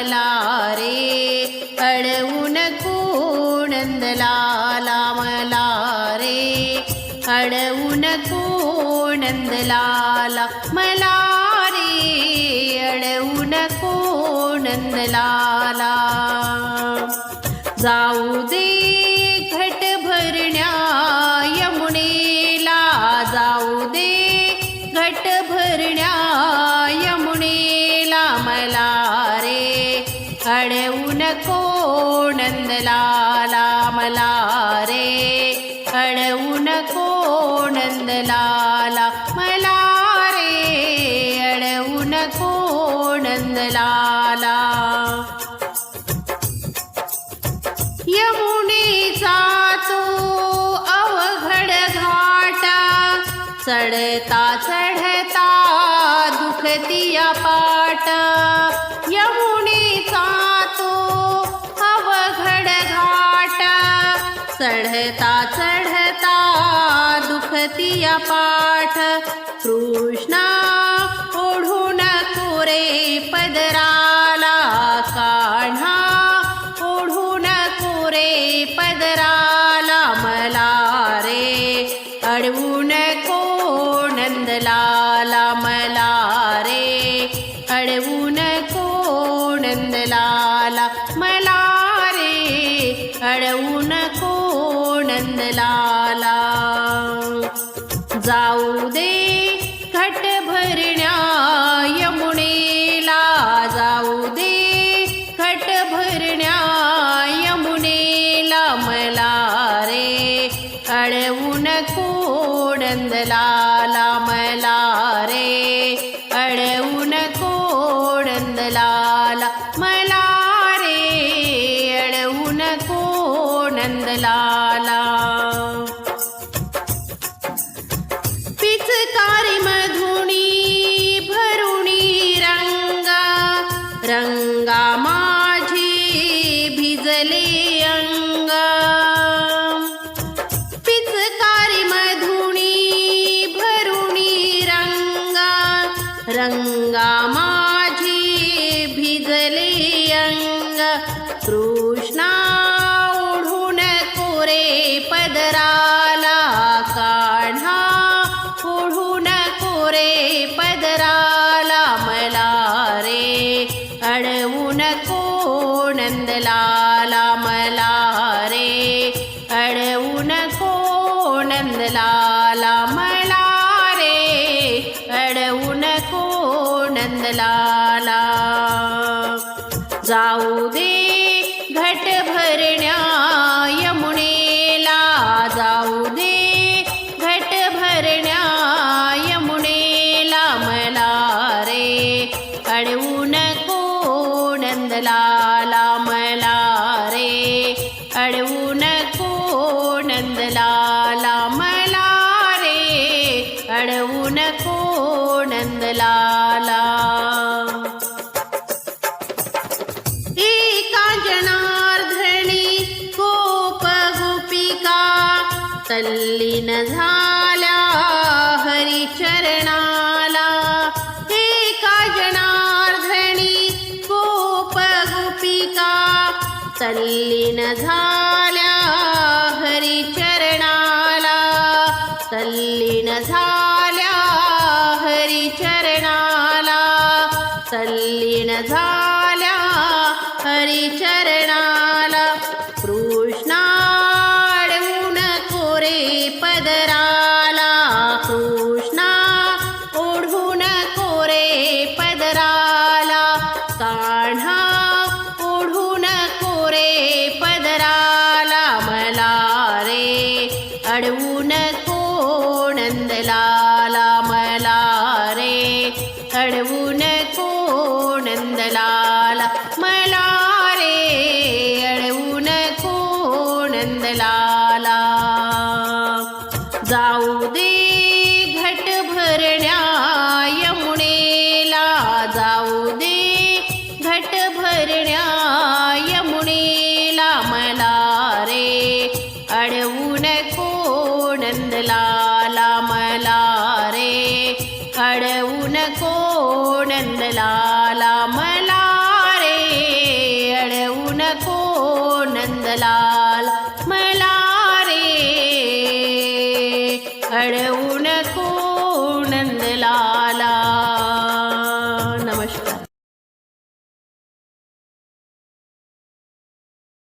यमुनेला मला रे अडवून नंदलाला मला रे अडवून नंदलाला मला रे अडवून नंदलाला? जाऊ दे नंदलाला मला रे. अडवू नंदलाला मला रे. अडवू नंदलाला यमुनेचा तो अवघड घाटा चढता चढता दुखतिया पाटा. यमुनेचा चढता चढता दुखतिया पाठ. कृष्णा ओढून कोरे पदराला काढा ओढून कोरे पदराला मला रे. अडवून को नंदलाला मला रे. अडवून को नंदलाला मला रे. अडवून को नंदलाला जाऊ दे घट भरण्या यमुनेला. जाऊ दे घट भरण्या यमुनेला. मला रे अडवून कोडंदलाला. मला रे अडवून कोडंदलाला. मला रे अडवून नंदला अडवून को नंदलाला मला रे अडवून नंदलाला मला रे अडवून को नंदलाला जाऊ दे घट भरण्या झाल्या हरिचरणाला. तल्लीन झाल्या हरिचरणाला. तल्लीन झाल्या हरिचर नंदलाला मला रे अडवून नको नंदलाला मला रे अडवून नको नंदला येऊन नंदलाला मला रे अडवू नको नंदलाल मला रे अडवू नको